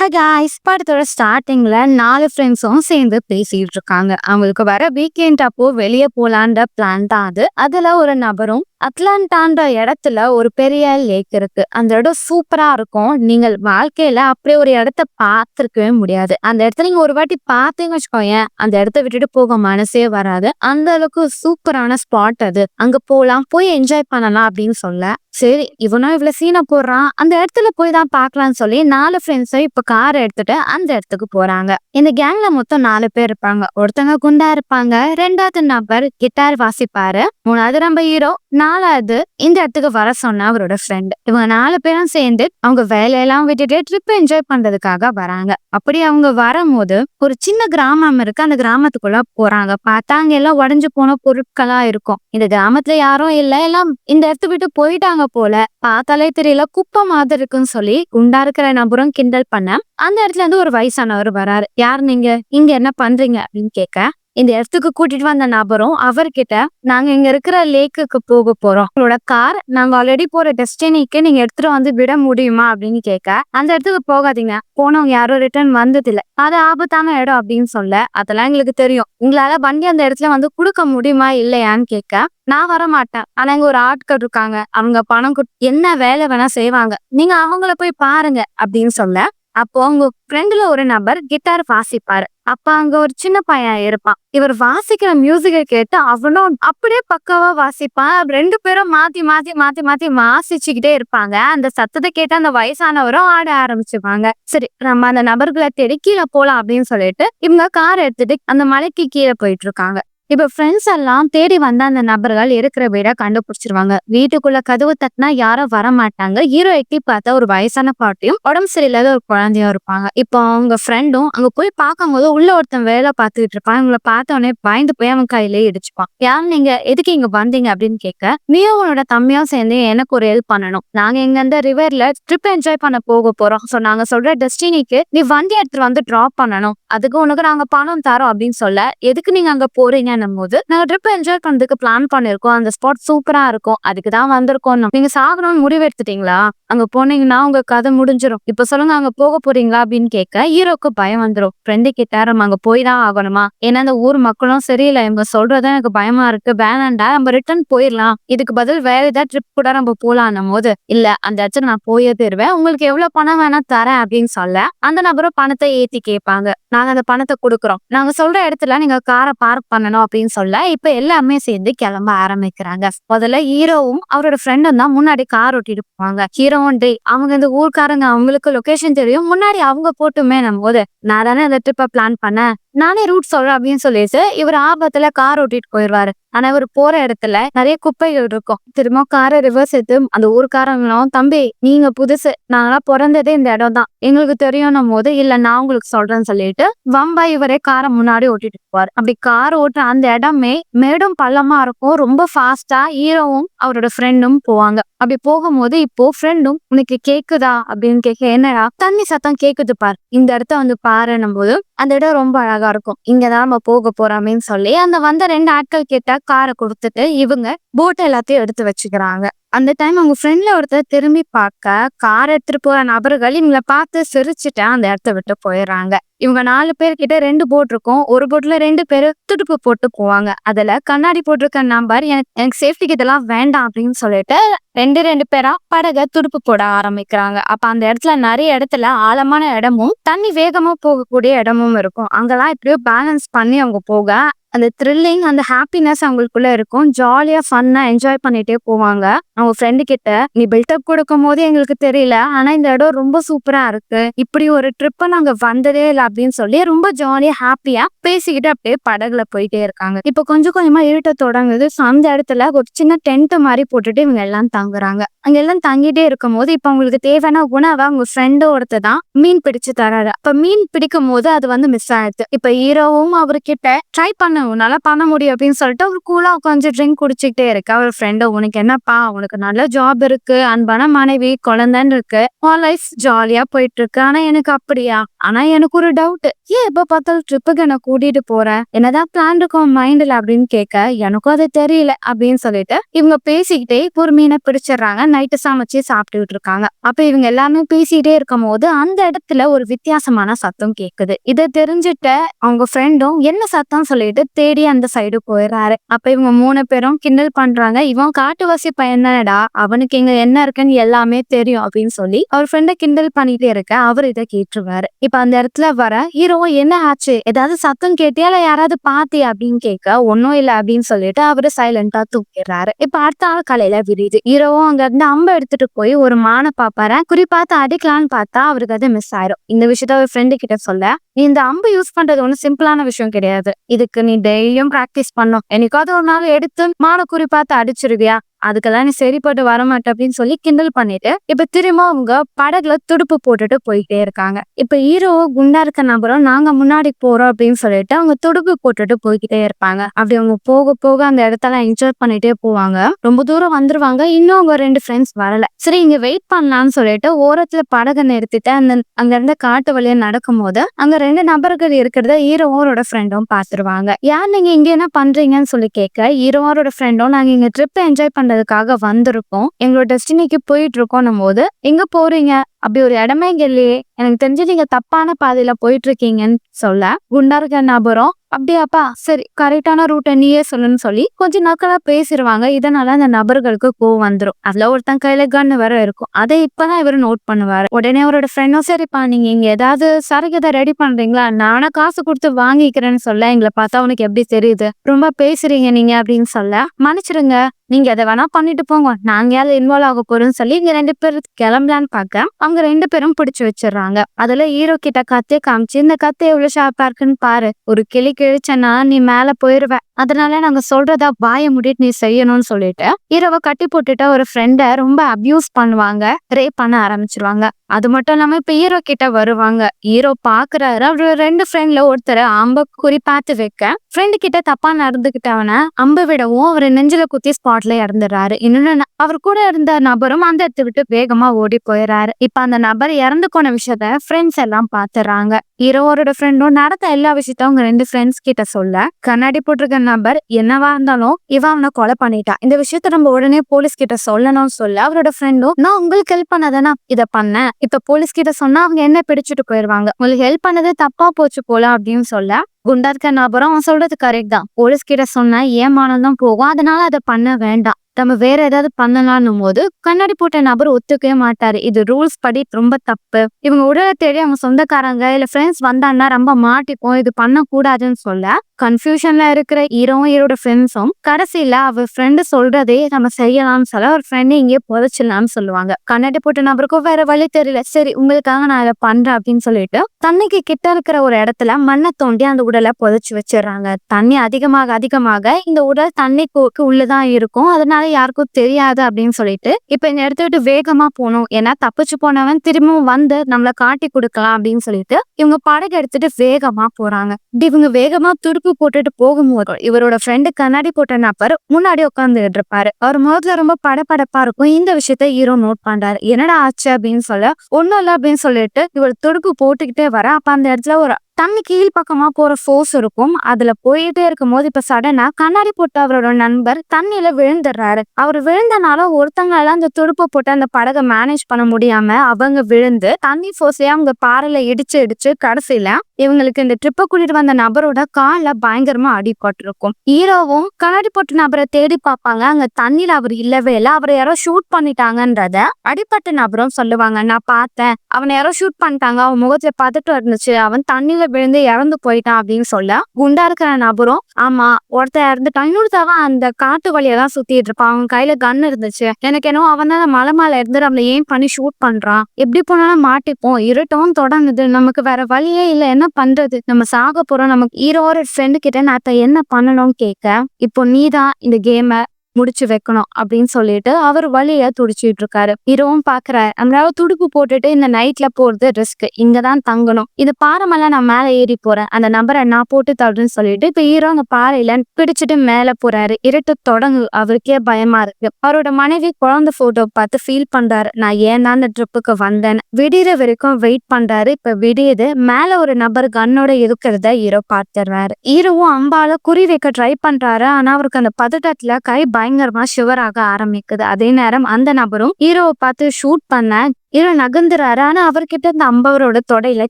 ஹகாய்ஸ் படத்தோட ஸ்டார்டிங்ல நாலு ஃப்ரெண்ட்ஸும் சேர்ந்து பேசிட்டு இருக்காங்க. அவங்களுக்கு வர வீக்கெண்ட் அப்போ வெளியே போலான்ற பிளான் தான் அது. அதுல ஒரு நபரும் அட்லாண்டான்ற இடத்துல ஒரு பெரிய லேக் இருக்கு. அந்த இடம் சூப்பரா இருக்கும். நீங்கள் வாழ்க்கையில அப்படி ஒரு இடத்த பார்த்துருக்கவே முடியாது. அந்த இடத்துல நீங்க ஒரு வாட்டி பார்த்தீங்க வச்சுக்கோயேன் அந்த இடத்த விட்டுட்டு போக மனசே வராது. அந்த அளவுக்கு சூப்பரான ஸ்பாட் அது. அங்க போலாம் போய் என்ஜாய் பண்ணலாம் அப்படின்னு சொல்ல. சரி இவனும் இவ்வளவு சீனை போடுறான். அந்த இடத்துல போய் தான் பாக்கலாம்னு சொல்லி நாலு ஃப்ரெண்ட்ஸும் இப்ப கார் எடுத்துட்டு அந்த இடத்துக்கு போறாங்க. இந்த கேங்ல மொத்தம் நாலு பேர் இருப்பாங்க. ஒருத்தங்க குண்டா இருப்பாங்க. ரெண்டாவது நபர் கிட்டார் வாசிப்பாரு. மூணாவது நம்ம ஹீரோ நாலாவது இந்த இடத்துக்கு வர சொன்ன அவரோட ஃப்ரெண்ட் இவங்க நாலு பேரும் சேர்ந்து அவங்க வேலையெல்லாம் விட்டுட்டு ட்ரிப் என்ஜாய் பண்றதுக்காக வராங்க. அப்படி அவங்க வரும்போது ஒரு சின்ன கிராமம் இருக்கு. அந்த கிராமத்துக்குள்ள போறாங்க. பார்த்தா அங்க எல்லாம் உடஞ்சு போன பொருட்களா இருக்கும். இந்த கிராமத்துல யாரும் இல்ல. எல்லாம் இந்த இடத்து விட்டு போயிட்டாங்க போல. பார்த்தாலே தெரியல. குப்பை மாதிரி இருக்குன்னு சொல்லி குண்டா இருக்கிற நபரும் கிண்டல் பண்ண அந்த இடத்துல இருந்து ஒரு வயசானவர் வராரு. யார் நீங்க? இங்க என்ன பண்றீங்க? அப்படின்னு கேட்க இந்த இடத்துக்கு கூட்டிட்டு வந்த நபரும் அவர்கிட்ட நாங்க இங்க இருக்கிற லேக்குக்கு போக போறோம். உங்களோட கார் நாங்க ஆல்ரெடி போற டெஸ்டினிக்கு நீங்க எடுத்துட்டு வந்து விட முடியுமா? அப்படின்னு கேட்க அந்த இடத்துக்கு போகாதீங்க. போனவங்க யாரும் ரிட்டர்ன் வந்தது இல்ல அது ஆபத்தான இடம் அப்படின்னு சொல்ல அதெல்லாம் எங்களுக்கு தெரியும். உங்களால வண்டி அந்த இடத்துல வந்து கொடுக்க முடியுமா இல்லையான்னு கேட்க நான் வர மாட்டேன் ஆனா இங்க ஒரு ஆட்கள் இருக்காங்க. அவங்க பணம் கொடு- என்ன வேலை வேணா செய்வாங்க. நீங்க அவங்கள போய் பாருங்க. அப்படின்னு சொல்ல அப்போ அவங்க ஃப்ரெண்டுல ஒரு நபர் கிட்டார் வாசிப்பாரு. அப்ப அங்க ஒரு சின்ன பையன் இருப்பான். இவர் வாசிக்கிற மியூசிக்கை கேட்டு அவனும் அப்படியே பக்காவா வாசிப்பான். ரெண்டு பேரும் மாத்தி மாத்தி மாத்தி மாத்தி வாசிச்சுக்கிட்டே இருப்பாங்க. அந்த சத்தத்தை கேட்டு அந்த வயசானவரும் ஆட ஆரம்பிச்சுப்பாங்க. சரி நம்ம அந்த நபர்களை தேடி கீழே போலாம் அப்படின்னு சொல்லிட்டு இவங்க கார் எடுத்துட்டு அந்த மலைக்கு கீழே போயிட்டு இருக்காங்க. இப்ப ஃப்ரெண்ட்ஸ் எல்லாம் தேடி வந்த அந்த நபர்கள் இருக்கிற வீட கண்டுபிடிச்சிருவாங்க. வீட்டுக்குள்ள கதவு தட்டினா யாரும் வர மாட்டாங்க ஹீரோ எட்டி பார்த்தா ஒரு வயசான பாட்டியும் உடம்பு சரியில்லாத ஒரு குழந்தையும் இருப்பாங்க. இப்போ அவங்க ஃப்ரெண்டும் அங்க போய் பார்க்கும்போது உள்ள ஒருத்தன் வேலை பார்த்துக்கிட்டு இருப்பான். இவங்களை பார்த்த உடனே பயந்து போய் அவன் கையிலேயே இடிச்சுப்பான். யார் நீங்க? எதுக்கு இங்க வந்தீங்க? அப்படின்னு கேட்க நீயும் உன்னோட தம்பியும் சேர்ந்து எனக்கு ஒரு ஹெல்ப் பண்ணணும். நாங்க இங்க இந்த ரிவர்ல ட்ரிப் என்ஜாய் பண்ண போக போறோம். சோ நாங்க சொல்ற டெஸ்டினிக்கு நீ வண்டி எடுத்துட்டு வந்து டிராப் பண்ணணும். அதுக்கு உனக்கு நாங்க பணம் தரோம் அப்படின்னு சொல்ல எதுக்கு நீங்க அங்க போறீங்க? போது நாங்க ட்ரிப் என்ஜாய் பண்றதுக்கு பிளான் பண்ணிருக்கோம். அந்த ஸ்பாட் சூப்பரா இருக்கும். அதுக்கு தான் வந்திருக்கோம் நீங்க சாகணும்னு முடிவு எடுத்துட்டீங்களா? அங்க போனீங்கன்னா உங்க கதை முடிஞ்சிடும் இப்ப சொல்லுங்க அங்க போக போறீங்களா அப்படின்னு கேட்க ஹீரோக்கு பயம் வந்துரும். ஃப்ரெண்டு கிட்ட நம்ம அங்க போய் தான் ஆகணுமா? ஏன்னா அந்த ஊர் மக்களும் சரியில்லை. இவங்க சொல்றதும் எனக்கு பயமா இருக்கு. வேணாண்டா நம்ம ரிட்டர்ன் போயிடலாம். இதுக்கு பதில் வேற ஏதாவது ட்ரிப் கூட நம்ம போலான்னும் போது இல்ல அந்த இடத்துல நான் போயே தருவேன். உங்களுக்கு எவ்வளவு பணம் வேணா தரேன் அப்படின்னு சொல்ல அந்த நபரும் பணத்தை ஏத்தி கேட்பாங்க. நாங்க அந்த பணத்தை கொடுக்குறோம். நாங்க சொல்ற இடத்துல நீங்க காரை பார்க் பண்ணணும். அப்படின்னு சொல்ல இப்ப எல்லாமே சேர்ந்து கிளம்ப ஆரம்பிக்கிறாங்க. முதல்ல ஹீரோவும் அவரோட ஃப்ரெண்டும் தான் முன்னாடி கார் ஓட்டிட்டு போவாங்க. ஹீரோவும் டே அவங்க இந்த ஊர்க்காரங்க அவங்களுக்கு லொகேஷன் தெரியும். முன்னாடி அவங்க போட்டுமே நம்ம போது நான் தானே அந்த ட்ரிப்பை பிளான் பண்ணேன். நானே ரூட் சொல்றேன் அப்படின்னு சொல்லிட்டு இவர் ஆபத்துல கார் ஓட்டிட்டு போயிடுவாரு. ஆனா இவர் போற இடத்துல நிறைய குப்பைகள் இருக்கும். திரும்ப காரை ரிவர்ஸ் எடுத்து அந்த ஊருக்காரங்களும் தம்பி நீங்க புதுசு. நாங்களாம் பிறந்ததே இந்த இடம் தான். எங்களுக்கு தெரியும் போது இல்ல நான் உங்களுக்கு சொல்றேன்னு சொல்லிட்டு வம்பா இவரே காரை முன்னாடி ஓட்டிட்டு போவார். அப்படி கார் ஓட்டுற அந்த இடமே மேடும் பள்ளமா இருக்கும். ரொம்ப ஃபாஸ்டா ஹீரோவும் அவரோட ஃப்ரெண்டும் போவாங்க. அப்படி போகும்போது இப்போ ஃப்ரெண்டும் உனக்கு கேக்குதா அப்படின்னு கேட்க என்னடா? தண்ணி சத்தம் கேக்குது பார். இந்த இடத்த வந்து பாருன்னும் போது அந்த இடம் ரொம்ப அழகா இருக்கும். இங்கதான் நம்ம போக போறோமேன்னு சொல்லி அந்த வந்த ரெண்டு ஆட்கள் கிட்ட காரை கொடுத்துட்டு இவங்க போட் எல்லாத்தையும் எடுத்து வச்சுக்கிறாங்க. அந்த டைம் அவங்க ஃப்ரெண்ட்ல ஒருத்தர் திரும்பி பார்க்க கார் எடுத்துட்டு போற நபர்கள் இவங்களை பார்த்து சிரிச்சுட்டு அந்த இடத்த விட்டு போயிடுறாங்க. இவங்க நாலு பேர்கிட்ட ரெண்டு போட் இருக்கும். ஒரு போட்ல ரெண்டு பேர் துடுப்பு போட்டு போவாங்க. அதுல கண்ணாடி போட்டிருக்க நம்பர் எனக்கு எனக்கு சேஃப்டிக்கு இதெல்லாம் வேண்டாம் அப்படின்னு சொல்லிட்டு ரெண்டு ரெண்டு பேரா படகை துடுப்பு போட ஆரம்பிக்கிறாங்க. அப்ப அந்த இடத்துல நிறைய இடத்துல ஆழமான இடமும் தண்ணி வேகமா போகக்கூடிய இடமும் இருக்கும். அங்கெல்லாம் எப்படியோ பேலன்ஸ் பண்ணி அவங்க போக அந்த த்ரில்லிங் அந்த ஹாப்பினஸ் அவங்களுக்குள்ள இருக்கும். ஜாலியா ஃபன்னா என்ஜாய் பண்ணிட்டே போவாங்க. அவங்க ஃப்ரெண்டு கிட்ட நீ பில்டப் கொடுக்கும் போது எங்களுக்கு தெரியல. ஆனா இந்த இடம் ரொம்ப சூப்பரா இருக்கு. இப்படி ஒரு ட்ரிப்பை நாங்க வந்ததே இல்லை அப்படின்னு சொல்லி ரொம்ப ஜாலியா ஹாப்பியா பேசிக்கிட்டு அப்படியே படகுல போயிட்டே இருக்காங்க. இப்போ கொஞ்சம் கொஞ்சமா இருட்ட தொடங்குது. ஸோ அந்த இடத்துல ஒரு சின்ன டென்ட் மாதிரி போட்டுட்டு இவங்க எல்லாம் தங்குறாங்க. அங்க எல்லாம் தங்கிட்டே இருக்கும் போது இப்ப அவங்களுக்கு தேவையான உணவை அவங்க ஃப்ரெண்டு ஒருத்தர் தான் மீன் பிடிச்சு தராரு. அப்ப மீன் பிடிக்கும் போது அது வந்து மிஸ் ஆயிடுது. இப்ப ஹீரோவும் அவர்கிட்ட ட்ரை பண்ண. உன்னால பண்ண முடியும் அப்படின்னு சொல்லிட்டு அவர் கூலா உட்காந்து ட்ரிங்க் குடிச்சிக்கிட்டே இருக்கு அவர் ஃப்ரெண்டு உனக்கு என்னப்பா உனக்கு நல்ல ஜாப் இருக்கு அன்பான மனைவி குழந்தைன்னு இருக்கு. உன் லைஃப் ஜாலியா போயிட்டு இருக்கு ஆனா எனக்கு அப்படியா? ஆனா எனக்கு ஒரு டவுட் ஏன் எப்ப பார்த்தாலும் ட்ரிப்புக்கு என்ன கூட்டிட்டு போற? என்னதான் பிளான் இருக்கும் மைண்ட்ல அப்படின்னு கேட்க எனக்கும் அது தெரியல அப்படின்னு சொல்லிட்டு இவங்க பேசிக்கிட்டே ஒரு மீனை பிடிச்சிடுறாங்க. நைட்டு சமைச்சு சாப்பிட்டுக்கிட்டு இருக்காங்க. அப்ப இவங்க எல்லாமே பேசிக்கிட்டே இருக்கும் போது அந்த இடத்துல ஒரு வித்தியாசமான சத்தம் கேக்குது. இதை தெரிஞ்சுட்ட அவங்க ஃப்ரெண்டும் என்ன சத்தம் சொல்லிட்டு தேடி அந்த சைடு போயிடுறாரு அப்ப இவங்க மூணு பேரும் கிண்டல் பண்றாங்க. இவன் காட்டுவாசி பையன் தானடா அவனுக்கு இங்க என்ன இருக்குன்னு எல்லாமே தெரியும் அப்படின்னு சொல்லி அவர் ஃப்ரெண்ட கிண்டல் பண்ணிட்டே இருக்க அவர் இதை கேட்டுருவாரு. இப்ப அந்த இடத்துல வர ஹீரோ என்ன ஆச்சு? ஏதாவது சத்தம் கேட்டியா? இல்ல யாராவது பாத்தியா? அப்படின்னு கேட்க ஒன்னும் இல்ல அப்படின்னு சொல்லிட்டு அவரு சைலண்டா தூக்கிடுறாரு இப்ப அடுத்த நாள் காலையில விரியுது. ஹீரோவும் அங்க இருந்து அம்பை எடுத்துட்டு போய் ஒரு மானை பாப்பாரு? குறி பார்த்து அடிக்கலான்னு பார்த்தா அவருக்கு அது மிஸ் ஆயிரும். இந்த விஷயத்த அவர் ஃப்ரெண்டு கிட்ட சொல்ல நீ இந்த அம்பு யூஸ் பண்றது ஒன்றும் சிம்பிளான விஷயம் கிடையாது. இதுக்கு நீ டெய்லியும் பிராக்டிஸ் பண்ணும். என்னைக்காவது ஒரு நாள் எடுத்து மானக்குறி குறி பார்த்து அடிச்சிருவியா? அதுக்கெல்லாம் நீ சரிப்பட்டு வரமாட்ட அப்படின்னு சொல்லி கிண்டல் பண்ணிட்டு இப்ப திரும்ப அவங்க படகுல துடுப்பு போட்டுட்டு போயிட்டே இருக்காங்க. இப்ப ஹீரோ குண்டா இருக்க நபரும் நாங்க முன்னாடி போறோம் அப்படின்னு சொல்லிட்டு அவங்க துடுப்பு போட்டுட்டு போய்கிட்டே இருப்பாங்க. அப்படி அவங்க போக போக அந்த இடத்தெல்லாம் என்ஜாய் பண்ணிட்டே போவாங்க. ரொம்ப தூரம் வந்துருவாங்க. இன்னும் அவங்க ரெண்டு ஃப்ரெண்ட்ஸ் வரல. சரி இங்க வெயிட் பண்ணலாம்னு சொல்லிட்டு ஓரத்துல படகை நிறுத்திட்டு அந்த அங்க இருந்த காட்டு வழியா நடக்கும் போது அங்க ரெண்டு நபர்கள் இருக்கிறத ஹீரோவோட ஃப்ரெண்டும் பாத்துருவாங்க. யார் நீங்க இங்க என்ன பண்றீங்கன்னு சொல்லி கேட்க ஹீரோவோட ஃப்ரெண்டும் நாங்க இங்க ட்ரிப் என்ஜாய் பண்ணதுக்காக வந்திருக்கோம். எங்களோட டெஸ்டினிக்கு போயிட்டு இருக்கோம் போது எங்க போறீங்க? அப்படி ஒரு இடமே இங்க இல்லையே. எனக்கு தெரிஞ்சு நீங்க தப்பான பாதையில போயிட்டு இருக்கீங்கன்னு சொல்ல குண்டா இருக்க நபரும். அப்படியாப்பா சரி கரெக்டான ரூட்டை நீயே சொல்லுன்னு சொல்லி கொஞ்சம் நாட்களா பேசிடுவாங்க இதனால அந்த நபர்களுக்கு கோவம் வந்துடும் அதுல ஒருத்தன் கையில கன்னு வேற இருக்கும். அதை இப்பதான் இவர் நோட் பண்ணுவாரு. உடனே அவரோட ஃப்ரெண்டும் சரிப்பா நீங்க இங்க ஏதாவது சரக்கு ரெடி பண்றீங்களா? நானா காசு கொடுத்து வாங்கிக்கிறேன்னு சொல்ல எங்களை பார்த்தா உனக்கு எப்படி தெரியுது? ரொம்ப பேசுறீங்க நீங்க அப்படின்னு சொல்ல மன்னிச்சிடுங்க நீங்க எதை வேணா பண்ணிட்டு போங்க. நாங்க யாரும் இன்வால்வ் ஆக போறோம்னு சொல்லி இங்க ரெண்டு பேர் கிளம்பலான்னு பார்க்க அவங்க ரெண்டு பேரும் பிடிச்சு வச்சிடுறாங்க. அதுல ஹீரோ கிட்ட கத்தே காமிச்சு இந்த கத்தை எவ்வளவு ஷார்ப்பா இருக்குன்னு பாரு. ஒரு கிளி கிழிச்சனா நீ மேல போயிருவ. அதனால நாங்க சொல்றதா பாய முடிட்டு நீ செய்யணும்னு சொல்லிட்டு ஹீரோவை கட்டி போட்டுட்டு ஒரு ஃப்ரெண்ட ரொம்ப அபியூஸ் பண்ணுவாங்க ரேப் பண்ண ஆரம்பிச்சிருவாங்க. அது மட்டும் இல்லாம இப்ப ஹீரோ கிட்ட வருவாங்க. ஹீரோ பாக்குறாரு. அவரு ரெண்டு ஃப்ரெண்ட்ல ஒருத்தர் அம்ப குறி பார்த்து வைக்க ஃப்ரெண்டு கிட்ட தப்பா நடந்துகிட்டவன அம்பு விடவும் அவர் நெஞ்சில குத்தி ஸ்பாட்ல இறந்துடுறாரு. இன்னொன்னு அவர் கூட இருந்த நபரும் அந்த இடத்த விட்டு வேகமா ஓடி போயிடுறாரு. இப்ப அந்த நபர் இறந்து போன விஷயத்த ஃப்ரெண்ட்ஸ் எல்லாம் பாத்துறாங்க. ஹீரோவோட ஃப்ரெண்டும் நடந்த எல்லா விஷயத்தையும் அவங்க ரெண்டு ஃப்ரெண்ட்ஸ் கிட்ட சொல்ல கண்ணாடி போட்டிருக்க நபர் என்னவா இருந்தாலும் இவன் அவனை கொலை பண்ணிட்டான் இந்த விஷயத்த நம்ம உடனே போலீஸ் கிட்ட சொல்லணும்னு சொல்ல அவரோட ஃப்ரெண்டும் நான் உங்களுக்கு ஹெல்ப் பண்ணதானா இத பண்ணேன். இப்ப போலீஸ் கிட்ட சொன்னா அவங்க என்ன பிடிச்சிட்டு போயிருவாங்க? உங்களுக்கு ஹெல்ப் பண்ணது தப்பா போச்சு போல அப்படின்னு சொல்ல குண்டா இருக்க நபரும் அவன் சொல்றது கரெக்ட் தான். போலீஸ் கிட்ட சொன்னா ஏமானதான் போகும். அதனால அதை பண்ண வேண்டாம். நம்ம வேற ஏதாவது பண்ணலாம்னும் போது கண்ணாடி போட்ட நபர் ஒத்துக்கவே மாட்டாரு. இது ரூல்ஸ் படி ரொம்ப தப்பு. இவங்க உடலை தேடி அவங்க சொந்தக்காரங்க இல்ல ஃப்ரெண்ட்ஸ் வந்தாங்கன்னா ரொம்ப மாட்டிப்போம் இது பண்ணக்கூடாதுன்னு சொல்ல கன்ஃபியூஷன்ல இருக்கிற ஹீரோவும் ஹீரோட ஃப்ரெண்ட்ஸும் கடைசியில அவ ஃப்ரெண்டு சொல்றதே நம்ம செய்யலாம்னு சொல்ல ஒரு ஃப்ரெண்டு இங்கே புதைச்சிடலாம்னு சொல்லுவாங்க. கண்ணாடி போட்ட நபருக்கும் வேற வழி தெரியல. சரி உங்களுக்காக நான் அதை பண்றேன் அப்படின்னு சொல்லிட்டு தண்ணிக்கு கிட்ட இருக்கிற ஒரு இடத்துல மண்ணை தோண்டி அந்த உடலை புதைச்சு வச்சிடுறாங்க. தண்ணி அதிகமாக அதிகமாக இந்த உடல் தண்ணிக்கு உள்ளதான் இருக்கும். அதனால யாருக்கும் தெரியாது அப்படின்னு சொல்லிட்டு இப்ப இந்த இடத்த விட்டு வேகமா போகணும். ஏன்னா தப்பிச்சு போனவன் திரும்பவும் வந்து நம்மளை காட்டி கொடுக்கலாம் அப்படின்னு சொல்லிட்டு இவங்க படகு எடுத்துட்டு வேகமா போறாங்க. இவங்க வேகமா துடுப்பு போட்டுட்டு போகும்போது இவரோட ஃப்ரெண்டு கண்ணாடி போட்ட நபர் முன்னாடி உட்காந்துட்டு இருப்பாரு அவர் முகத்துல ரொம்ப படபடப்பா இருக்கும். இந்த விஷயத்த ஹீரோ நோட் பண்றாரு. என்னடா ஆச்சு? அப்படின்னு சொல்ல ஒன்னும் இல்ல அப்படின்னு சொல்லிட்டு இவர் துடுப்பு போட்டுக்கிட்டே வர அப்ப அந்த இடத்துல ஒரு தண்ணி கீழ் பக்கமா போகிற ஃபோர்ஸ் இருக்கும். அதில் போயிட்டே இருக்கும் போது இப்போ சடனாக கண்ணாடி போட்ட அவரோட நண்பர் தண்ணியில விழுந்துடுறாரு. அவர் விழுந்தனால ஒருத்தங்களால அந்த துடுப்பு போட்டு அந்த படகை மேனேஜ் பண்ண முடியாம அவங்க விழுந்து தண்ணி ஃபோர்ஸையே அவங்க பாறையில் இடிச்சு இடிச்சு கடைசியில இவங்களுக்கு இந்த ட்ரிப்பை கூட்டிட்டு வந்த நபரோட காலில் பயங்கரமா அடிபட்டிருக்கும். ஹீரோவும் கண்ணாடி போட்ட நபரை தேடி பார்ப்பாங்க. அங்க தண்ணியில அவர் இல்லவே இல்லை. அவரை யாரோ ஷூட் பண்ணிட்டாங்கன்றத அடிப்பட்ட நபரும் சொல்லுவாங்க. நான் பார்த்தேன். அவனை யாரோ ஷூட் பண்ணிட்டாங்க. அவன் முகத்துல பதட்டம் இருந்துச்சு. அவன் தண்ணியில விழுந்து இறந்து போயிட்டான் அப்படின்னு சொல்ல குண்டா இருக்கிற நபரும் ஆமா ஒருத்தன் இறந்துட்டான். இன்னொருத்தவன் அந்த காட்டு வழியெல்லாம் சுத்திட்டு இருப்பான். அவன் கையில கன் இருந்துச்சு. எனக்கு என்னவோ அவன் தான் மலை மேல இருந்து நம்மள ஏன் பண்ணி ஷூட் பண்றான். எப்படி போனாலும் மாட்டிப்போம். இருட்டும் தொடங்குது. நமக்கு வேற வழியே இல்ல. என்ன பண்றது? நம்ம சாக போறோம். நமக்கு ஹீரோட ஃப்ரெண்டு கிட்ட நான் என்ன பண்ணணும்னு கேட்க இப்போ நீதான் இந்த கேமை முடிச்சு வைக்கணும் அப்படின்னு சொல்லிட்டு அவர் வழிய துடிச்சிட்டு இருக்காரு. இரவும் பாக்குறாரு நம்மளால துடுப்பு போட்டுட்டு இந்த நைட்ல போறது ரிஸ்க் இங்கதான் தங்கணும். இது பாறை நான் மேல ஏறி போறேன். அந்த நம்பரை நான் போட்டு தடுன்னு சொல்லிட்டு இப்ப ஹீரோ அந்த பாறையில பிடிச்சிட்டு மேல போறாரு. இருட்டு தொடங்கு. அவருக்கே பயமா இருக்கு. அவரோட மனைவி குழந்தை போட்டோ பார்த்து ஃபீல் பண்றாரு. நான் ஏன் தான் அந்த ட்ரிப்புக்கு வந்தேன் விடிகிற வரைக்கும் வெயிட் பண்றாரு. இப்ப விடியுது. மேல ஒரு நபர் கன்னோட இருக்கிறத ஹீரோ பார்த்துடுறாரு. ஹீரோவும் அம்பால குறி வைக்க ட்ரை பண்றாரு. ஆனா அவருக்கு அந்த பதட்டத்துல கை பய பயங்கரமா ஷிவராக ஆரம்பிக்குது. அதே நேரம் அந்த நபரும் ஹீரோவை பார்த்து ஷூட் பண்ண ஹீரோ நகர்ந்துறாரு. ஆனா அவர்கிட்ட இந்த அம்பவரோட தொடையில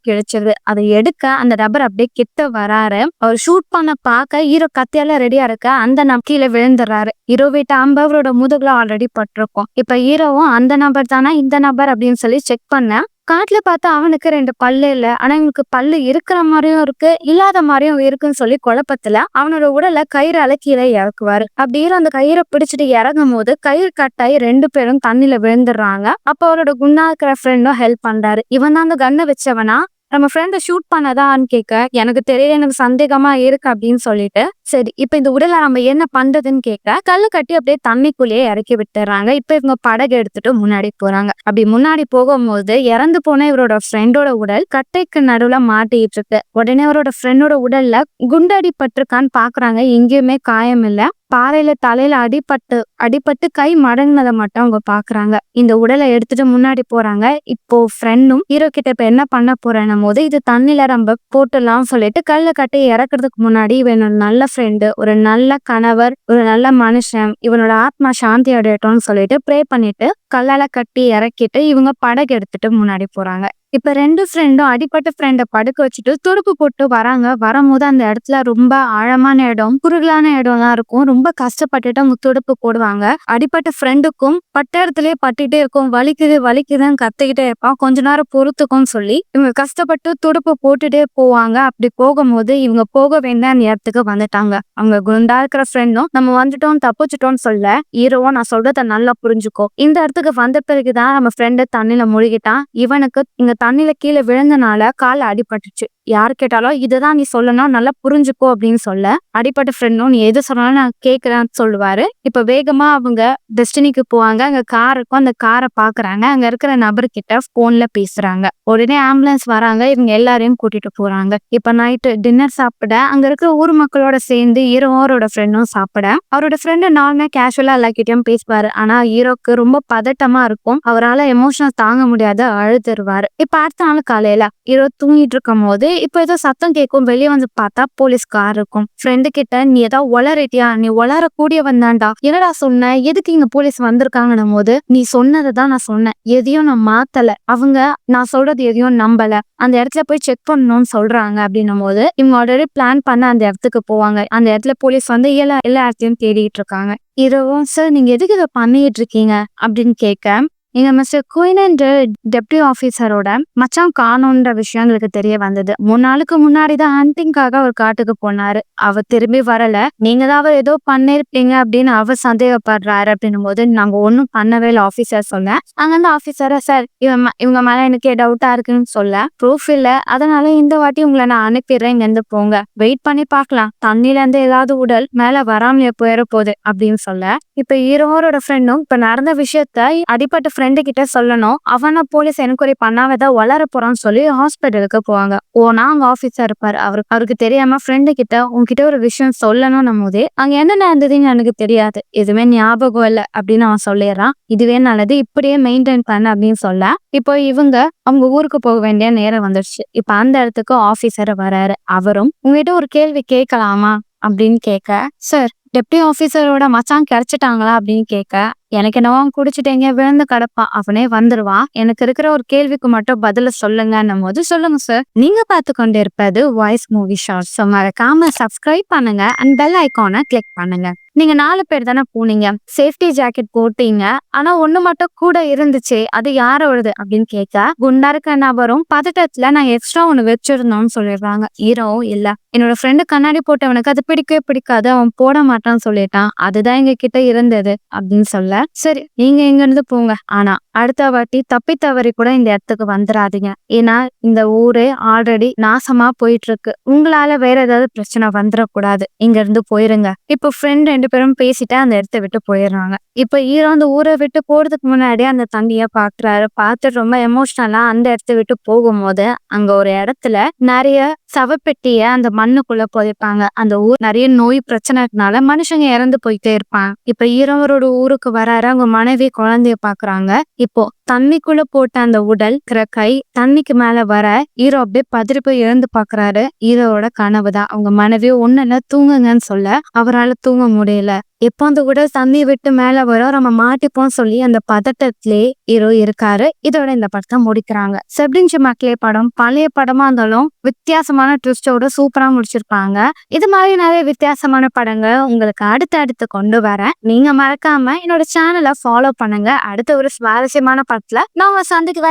கிழிச்சிருது. அதை எடுக்க அந்த நபர் அப்படியே கிட்ட வராரு. அவர் ஷூட் பண்ண பார்க்க ஹீரோ கத்தியால ரெடியா இருக்க அந்த நபர் கீழே விழுந்துறாரு. ஹீரோ வீட்ட அம்பவரோட முதுகுல ஆல்ரெடி பட்டிருக்கும். இப்ப ஹீரோவும் அந்த நபர் தானா இந்த நபர் அப்படின்னு சொல்லி செக் பண்ண காட்டுல பார்த்தா அவனுக்கு ரெண்டு பல்லு இல்ல. ஆனா இவனுக்கு பல்லு இருக்கிற மாதிரியும் இருக்கு இல்லாத மாதிரியும் இருக்குன்னு சொல்லி குழப்பத்துல அவனோட உடலை கயிறால கீழே இறக்குவாரு. அப்படி அந்த கயிறை பிடிச்சிட்டு இறங்கும் போது கயிறு கட்டாயி ரெண்டு பேரும் தண்ணியில விழுந்துடுறாங்க. அப்ப அவரோட குண்டா இருக்கிற ஃப்ரெண்டும் ஹெல்ப் பண்றாரு. இவன் தான் அந்த கண்ணை வச்சவனா? நம்ம ஃப்ரெண்டை ஷூட் பண்ணதான்னு கேட்க எனக்கு தெரியல எனக்கு சந்தேகமா இருக்கு அப்படின்னு சொல்லிட்டு. சரி இப்ப இந்த உடலை நம்ம என்ன பண்றதுன்னு கேட்க கல்லு கட்டி அப்படியே தண்ணிக்குள்ளேயே இறக்கி விட்டுறாங்க. இப்ப இவங்க படகு எடுத்துட்டு முன்னாடி போறாங்க. அப்படி முன்னாடி போகும்போது இறந்து போன இவரோட ஃப்ரெண்டோட உடல் கட்டைக்கு நடுவுல மாட்டிட்டு இருக்கு. உடனே அவரோட ஃப்ரெண்டோட உடல்ல குண்டடி பட்டிருக்கான்னு பாக்குறாங்க. எங்கேயுமே காயம் இல்லை பாறையில தலையில அடிபட்டு அடிபட்டு கை மடங்கினதை மட்டும் அவங்க பாக்குறாங்க. இந்த உடலை எடுத்துட்டு முன்னாடி போறாங்க. இப்போ ஃப்ரெண்டும் ஹீரோ கிட்ட இப்ப என்ன பண்ண போறேன்னும் போது இது தண்ணில நம்ம போட்டுலாம் சொல்லிட்டு கல்ல கட்டி இறக்குறதுக்கு முன்னாடி இவன் நல்ல ஃப்ரெண்டு ஒரு நல்ல கணவர் ஒரு நல்ல மனுஷன் இவனோட ஆத்மா சாந்தி அடையட்டும்னு சொல்லிட்டு ப்ரே பண்ணிட்டு கல்லால கட்டி இறக்கிட்டு இவங்க படகு எடுத்துட்டு முன்னாடி போறாங்க. இப்ப ரெண்டு ஃப்ரெண்டும் அடிப்பட்ட ஃப்ரெண்டை படுக்க வச்சுட்டு துடுப்பு போட்டு வராங்க. வரும்போது அந்த இடத்துல ரொம்ப ஆழமான இடம் குறுகலான இடம்லாம் இருக்கும். ரொம்ப கஷ்டப்பட்டுட்டு அவங்க துடுப்பு போடுவாங்க. அடிப்பட்ட ஃப்ரெண்டுக்கும் பட்ட இடத்துலயே பட்டுட்டே இருக்கும். வலிக்குது வலிக்குதுன்னு கத்துக்கிட்டே இருப்பான். கொஞ்ச நேரம் பொறுத்துக்கும் சொல்லி இவங்க கஷ்டப்பட்டு துடுப்பு போட்டுட்டே போவாங்க. அப்படி போகும்போது இவங்க போக வேண்டிய அந்த இடத்துக்கு வந்துட்டாங்க. அவங்க குண்டா இருக்கிற ஃப்ரெண்டும் நம்ம வந்துட்டோம் தப்பிச்சிட்டோம்னு சொல்ல. ஈரோ நான் சொல்றத நல்லா புரிஞ்சுக்கோ. இந்த இடத்துக்கு வந்த பிறகுதான் நம்ம ஃப்ரெண்டு தண்ணியில முழுகிட்டான். இவனுக்கு இங்க தண்ணியில கீழே விழுந்தனால கால் அடிபட்டுச்சு. யார் கேட்டாலும் இதுதான் நீ சொல்லணும் நல்லா புரிஞ்சுக்கோ அப்படின்னு சொல்ல அடிப்பட்ட ஃப்ரெண்டும் நீ எது சொன்னாலும் நான் கேட்கிறேன்னு சொல்லுவாரு. இப்ப வேகமா அவங்க டெஸ்டினிக்கு போவாங்க. அங்க கார் இருக்கும். அந்த காரை பாக்குறாங்க. அங்க இருக்கிற நபர்கிட்ட போன்ல பேசுறாங்க. உடனே ஆம்புலன்ஸ் வராங்க. இவங்க எல்லாரையும் கூட்டிட்டு போறாங்க. இப்ப நைட்டு டின்னர் சாப்பிட அங்க இருக்கிற ஊர் மக்களோட சேர்ந்து ஹீரோவோட ஃப்ரெண்டும் சாப்பிட அவரோட ஃப்ரெண்டு நார்மலா கேஷுவலா எல்லாக்கிட்டையும் பேசுவாரு. ஆனா ஹீரோக்கு ரொம்ப பதட்டமா இருக்கும். அவரால் எமோஷனல் தாங்க முடியாத அழுதுருவாரு. இப்ப அடுத்த நாள் காலையில ஹீரோ தூங்கிட்டு இருக்கும் போது இப்போ ஏதோ சத்தம் கேட்கும் வெளியே வந்து பார்த்தா போலீஸ் கார் இருக்கும். ஃப்ரெண்டு கிட்ட நீ ஏதாவது ஒளறிட்டியா நீ ஒளர கூடிய வந்தாண்டா? என்னடா சொன்ன? எதுக்கு இங்க போலீஸ் வந்திருக்காங்கன்னும் போது நீ சொன்னதை தான் நான் சொன்னேன். எதையும் நான் மாத்தல. அவங்க நான் சொல்றது எதையும் நம்பல. அந்த இடத்துல போய் செக் பண்ணணும்னு சொல்றாங்க. அப்படின்னும் போது இவங்க ஆல்ரெடி பிளான் பண்ண அந்த இடத்துக்கு போவாங்க. அந்த இடத்துல போலீஸ் வந்து எல்லா எல்லா இடத்தையும் தேடிட்டு இருக்காங்க. இரவும் சார் நீங்க எதுக்கு இதை பண்ணிட்டு இருக்கீங்க? அப்படின்னு கேட்க எங்க மிஸ்டர் குயின் என்ற டெப்டி ஆபீசரோட மச்சான் காணோன்ற விஷயம் எங்களுக்கு தெரிய வந்தது. மூணு நாளுக்கு முன்னாடி தான் ஹண்டிங்காக அவர் காட்டுக்கு போனாரு. அவர் திரும்பி வரல. நீங்க தான் அவர் ஏதோ பண்ணிருப்பீங்க அப்படின்னு அவர் சந்தேகப்படுறாரு அப்படின்னும் போது நாங்க ஒன்றும் பண்ணவே இல்லை ஆபீசர் சொல்ல. அங்க இருந்து ஆபீசரா சார் இவன் இவங்க மேல எனக்கு டவுட்டா இருக்குன்னு சொல்ல. ப்ரூஃப் இல்ல. அதனால இந்த வாட்டி உங்களை நான் அனுப்பிடுறேன். இங்க இருந்து போங்க. வெயிட் பண்ணி பார்க்கலாம். தண்ணில இருந்து ஏதாவது உடல் மேல வராமலே போயிட போகுது அப்படின்னு சொல்ல. இப்ப ஹீரோவோட ஃப்ரெண்டும் இப்ப நடந்த விஷயத்த அடிப்பட்ட ஃப்ரெண்டு கிட்ட சொல்லணும். அவனை போலீஸ் என்கொயரி பண்ணாவதான் வளர போறான்னு சொல்லி ஹாஸ்பிட்டலுக்கு போவாங்க. ஓ நாங்க ஆபீஸா இருப்பாரு. அவரு அவருக்கு தெரியாம ஃப்ரெண்டு கிட்ட உன்கிட்ட ஒரு விஷயம் சொல்லணும் போதே அங்க என்ன நடந்ததுன்னு எனக்கு தெரியாது. எதுவுமே ஞாபகம் இல்லை அப்படின்னு அவன் சொல்லிடுறான். இதுவே நல்லது. இப்படியே மெயின்டைன் பண்ண அப்படின்னு சொல்ல. இப்போ இவங்க அவங்க ஊருக்கு போக வேண்டிய நேரம் வந்துடுச்சு இப்ப அந்த இடத்துக்கு ஆபீசர் வராரு. அவரும் உங்ககிட்ட ஒரு கேள்வி கேட்கலாமா அப்படின்னு கேட்க சார் டெப்டி ஆஃபீஸரோட மச்சான் கிடைச்சிட்டாங்களா அப்படின்னு கேட்க எனக்கு என்னவோ அவன் எங்கேயா விழுந்து கிடப்பான் அவனே வந்துருவான். எனக்கு இருக்கிற ஒரு கேள்விக்கு மட்டும் பதில சொல்லுங்கன்னும் போது சொல்லுங்க சார் நீங்க பார்த்து கொண்டு இருப்பது வாய்ஸ் மூவி ஷார்ட் ஸோ மறக்காம சப்ஸ்கிரைப் பண்ணுங்க அண்ட் பெல் ஐக்கானை கிளிக் பண்ணுங்க. நீங்க நாலு பேர் தானே போனீங்க. சேஃப்டி ஜாக்கெட் போட்டீங்க. ஆனா ஒண்ணு மட்டும் கூட இருந்துச்சு அது யாரோடது? அப்படின்னு கேட்க குண்டா இருக்க நபரும் பதட்டத்துல நான் எக்ஸ்ட்ரா ஒண்ணு வச்சிருந்தோம்னு சொல்லிடுறாங்க. ஈரோ இல்ல. என்னோட ஃப்ரெண்டு கண்ணாடி போட்டவனுக்கு அது பிடிக்கவே பிடிக்காது. அவன் போட மாட்டான்னு சொல்லிட்டான். அதுதான் எங்க கிட்ட இருந்தது அப்படின்னு சொல்ல சரி நீங்க எங்க இருந்து போங்க. ஆனா அடுத்த வாட்டி தப்பி தவறி கூட இந்த இடத்துக்கு வந்துடாதீங்க ஏன்னா இந்த ஊரே ஆல்ரெடி நாசமா போயிட்டு இருக்கு உங்களால வேற ஏதாவது பிரச்சனை வந்துடக்கூடாது இங்க இருந்து போயிருங்க. இப்போ ஃப்ரெண்ட் ரெண்டு பேரும் பேசிட்டு அந்த இடத்த விட்டு போயிடுறாங்க. இப்ப ஹீரோ அந்த ஊரை விட்டு போறதுக்கு முன்னாடி அந்த தண்ணிய பாக்குறாரு. பார்த்து ரொம்ப எமோஷனலா அந்த இடத்த விட்டு போகும்போது அங்க ஒரு இடத்துல நிறைய சவப்பெட்டிய அந்த மண்ணுக்குள்ள புதைப்பாங்க. அந்த ஊர் நிறைய நோய் பிரச்சனைனால மனுஷங்க இறந்து போயிட்டே இருப்பாங்க. இப்ப ஈரவரோட ஊருக்கு வராரு. அவங்க மனைவி குழந்தைய பாக்குறாங்க. இப்போ தண்ணிக்குள்ள போட்ட அந்த உடல் கை தண்ணிக்கு மேல வர ஹீரோ அப்படியே பதிரி போய் இழந்து பாக்குறாரு. ஹீரோவோட கனவு தான். அவங்க மனைவி ஒண்ணுல தூங்குங்கன்னு சொல்ல அவரால் தூங்க முடியல. எப்போ அந்த உடல் தண்ணி விட்டு மேல வரும் நம்ம மாட்டிப்போம் சொல்லி அந்த பதட்டத்திலே ஹீரோ இருக்காரு. இதோட இந்த படத்தை முடிக்கிறாங்க. செப்டின்ஜி மக்களே படம் பழைய படமா இருந்தாலும் வித்தியாசமான ட்விஸ்டோட சூப்பரா முடிச்சிருப்பாங்க. இது மாதிரி நிறைய வித்தியாசமான படங்கள் உங்களுக்கு அடுத்து அடுத்து கொண்டு வரேன். நீங்க மறக்காம என்னோட சேனலை ஃபாலோ பண்ணுங்க. அடுத்த ஒரு சுவாரஸ்யமான படத்துல நான் உங்க சந்திக்கு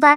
வரேன்.